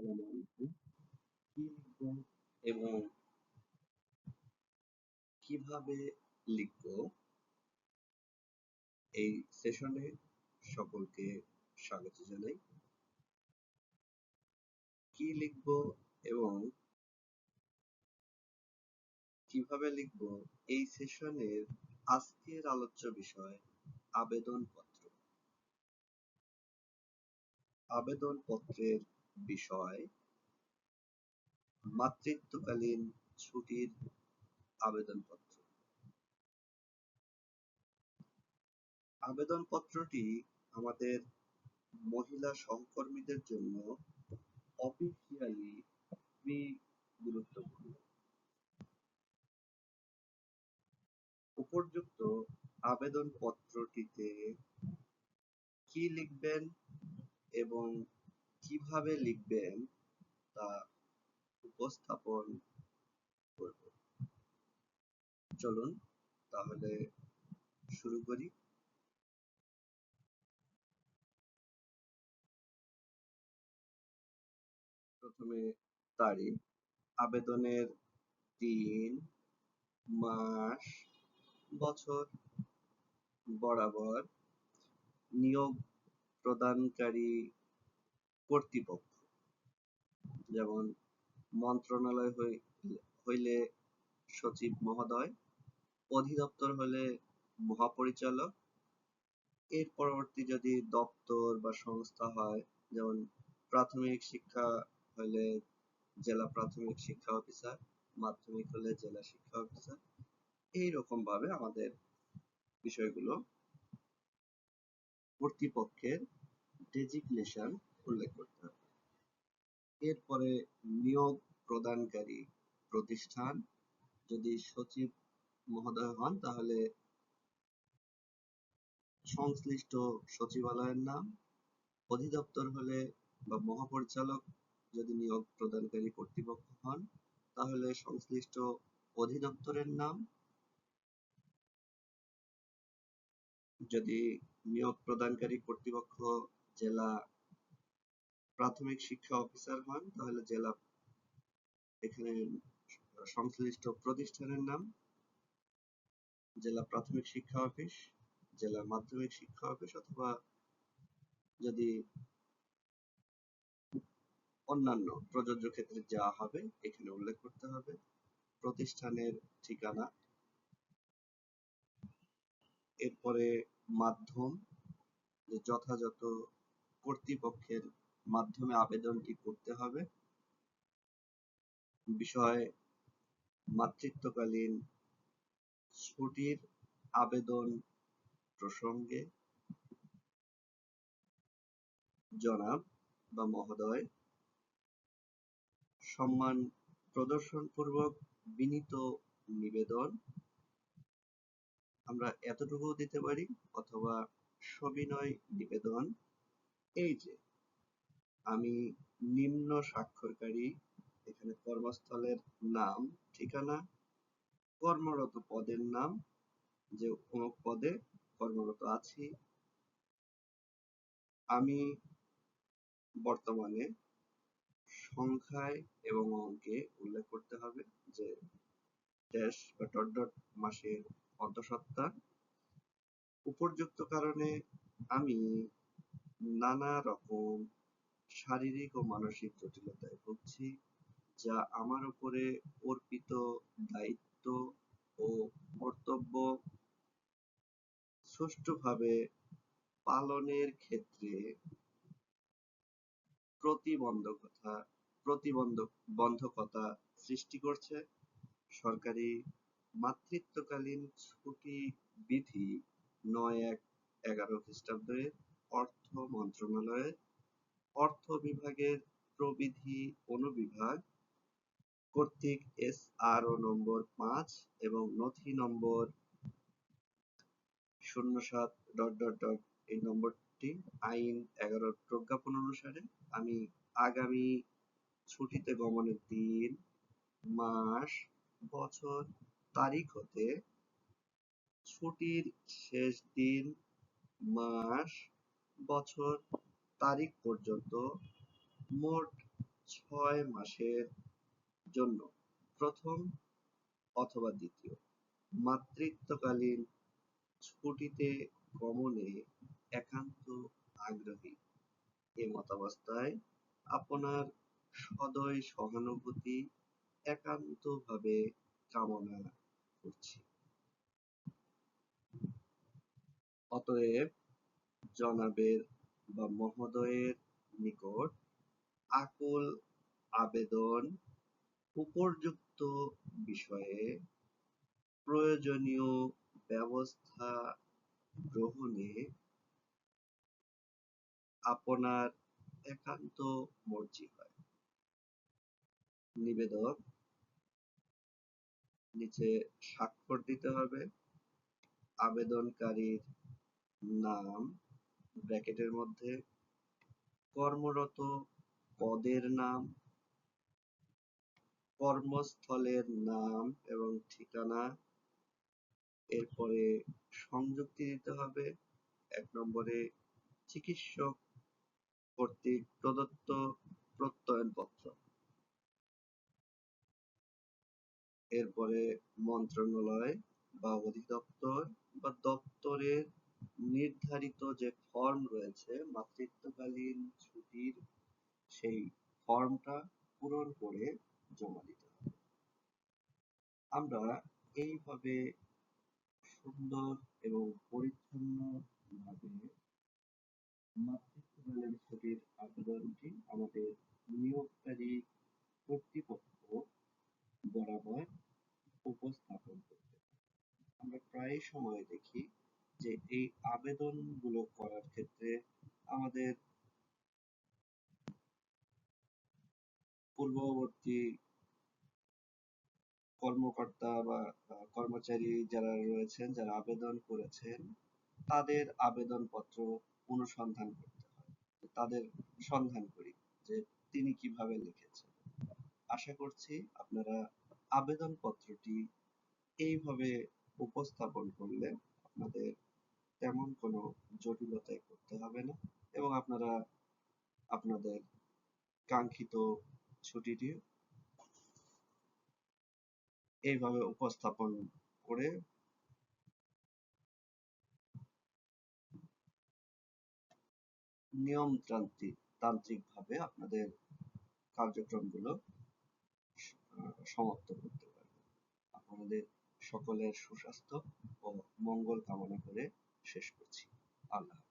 আসসালামু আলাইকুম কি লিখব এবং কীভাবে লিখব? এই সেশনে সকলকে স্বাগত জানাই। কি লিখব এবং কীভাবে লিখব? এই সেশনের আজকের আলোচ্য বিষয় বিষয় মাতৃত্বকালীন ছুটির আবেদনপত্র। আবেদনপত্রটি আমাদের মহিলা সহকর্মীদের জন্য অফিসিয়ালি খুবই গুরুত্বপূর্ণ উপর্যুক্ত আবেদনপত্রটিতে কি লিখবেন এবং কীভাবে লিখবেন তা উপস্থাপন করব। চলুন তাহলে শুরু করি। প্রথমে তারিখ, আবেদনের দিন, মাস, বছর, বরাবর, নিয়োগ প্রদানকারী কর্তৃপক্ষ। যেমন, মন্ত্রণালয় হইলে সচিব মহোদয়, অধিদপ্তর হলে মহাপরিচালক। এর পরবর্তী যদি দপ্তর বা সংস্থা হয়, যেমন প্রাথমিক শিক্ষা হলে জেলা প্রাথমিক শিক্ষা অফিসার, মাধ্যমিক হলে জেলা শিক্ষা অফিসার। এইরকম ভাবে আমাদের বিষয়গুলো কর্তৃপক্ষের ডেজিগনেশন উল্লেখ করতে হবে। এরপরে নিয়োগ প্রদানকারী প্রতিষ্ঠান। যদি সচিব মহোদয় হন, তাহলে সংশ্লিষ্ট সচিবালয়ের নাম। অধিদপ্তর হলে বা মহাপরিচালক যদি নিয়োগ প্রদানকারী কর্তৃপক্ষ হন, তাহলে সংশ্লিষ্ট অধিদপ্তরের নাম। যদি নিয়োগ প্রদানকারী কর্তৃপক্ষ জেলা প্রাথমিক শিক্ষা অফিসার হন, তাহলে জেলা এখানে সংশ্লিষ্ট প্রতিষ্ঠানের নাম। জেলা প্রাথমিক শিক্ষা অফিস, জেলা মাধ্যমিক শিক্ষা অফিস অথবা যদি অন্যান্য প্রযোজ্য ক্ষেত্রে যা হবে, এখানে উল্লেখ করতে হবে। প্রতিষ্ঠানের ঠিকানা। এরপরে মাধ্যম যথাযথ কর্তৃপক্ষের মাধ্যমে আবেদনটি করতে হবে। বিষয় মাতৃত্বকালীন ছুটির আবেদন প্রসঙ্গে জনাব বা মহোদয়, সম্মান প্রদর্শনপূর্বক বিনীত নিবেদন। আমরা এতটুকু দিতে পারি, অথবা সবিনয় নিবেদন। এই যে আমি নিম্ন স্বাক্ষরকারী, এখানে কর্মস্থলের নাম, ঠিকানা, কর্মরত পদের নাম, যে অমুক পদে কর্মরত আছি। আমি বর্তমানে সংখ্যায় এবং অঙ্কে উল্লেখ করতে হবে যে ড্যাশ বা ডট ডট মাসের অন্তঃসত্ত্বা উপর্যুক্ত কারণে আমি নানা রকম শারীরিক ও মানসিক জটিলতায় ভুগছি, যা আমার উপরে অর্পিত দায়িত্ব ও কর্তব্য সুষ্ঠুভাবে পালনের ক্ষেত্রে প্রতিবন্ধকতা প্রতিবন্ধক বন্ধকতা সৃষ্টি করছে। সরকারি মাতৃত্বকালীন ছুটি বিধি নয় এক এগারো খ্রিস্টাব্দে অর্থ মন্ত্রণালয়ের অর্থ বিভাগের প্রবিধি অনুবিভাগ কর্তৃক এস আর ও নম্বর পাঁচ এবং নথি নম্বর শূন্য সাত ডট ডট ডট এই নম্বরটি আইন এগারোর প্রজ্ঞাপন অনুসারে আমি আগামী ছুটিতে গমনের দিন, মাস, বছর, তারিখ হতে ছুটির শেষ দিন, মাস, বছর তারিখ পর্যন্ত মোট ছয় মাসের জন্য প্রথম অথবা দ্বিতীয় মাতৃত্বকালীন ছুটিতে গমনে একান্ত আগ্রহী। এ মতাবস্থায় আপনার সদয় সহানুভূতি একান্তভাবে কামনা করছি। অতএব জনাবের বা মহোদয়ের নিকট আকুল আবেদন উপর্যুক্ত বিষয়ে প্রয়োজনীয় ব্যবস্থা গ্রহণে আপনার একান্ত মর্জি হয়। নিবেদক, নিচে স্বাক্ষর দিতে হবে। আবেদনকারীর নাম ব্র্যাকেটের মধ্যে কর্মরত পদের নাম, কর্মস্থলের নাম এবং ঠিকানা, এরপরে সংযুক্তি দিতে হবে। এক নম্বরে চিকিৎসক কর্তৃক প্রদত্ত প্রত্যয়নপত্র। এরপরে মন্ত্রণালয় বা অধিদপ্তর বা দপ্তরের নির্ধারিত যে ফর্ম রয়েছে, মাতৃত্বকালীন ছুটির সেই ফর্মটা পূরণ করে জমা দিতে হবে। আমরা এইভাবে সুন্দর এবং পরিচ্ছন্ন ভাবে মাতৃত্বকালীন ছুটির আবেদনটি আমাদের নিয়োগকারী কর্তৃপক্ষ বরাবর উপস্থাপন করতে আমরা প্রায় সময় দেখি যে এই আবেদনগুলো করার ক্ষেত্রে আমাদের পূর্ববর্তী কর্মকর্তা বা কর্মচারী যারা রয়েছেন, যারা আবেদন করেছেন, তাদের আবেদনপত্র অনুসন্ধান করতে হয়। তাদের সন্ধান করি যে তিনি কীভাবে লিখেছেন। আশা করছি আপনারা আবেদনপত্রটি এইভাবে উপস্থাপন করলে আপনাদের তেমন কোনো জটিলতায় করতে হবে না এবং আপনারা আপনাদের কাঙ্ক্ষিত ছুটিটি এইভাবে উপস্থাপন করে নিয়মতান্ত্রিক তান্ত্রিকভাবে আপনাদের কার্যক্রমগুলো সমাপ্ত করতে পারবেন। আপনাদের সকলের সুস্বাস্থ্য ও মঙ্গল কামনা করে শেষ করছি। আল্লাহ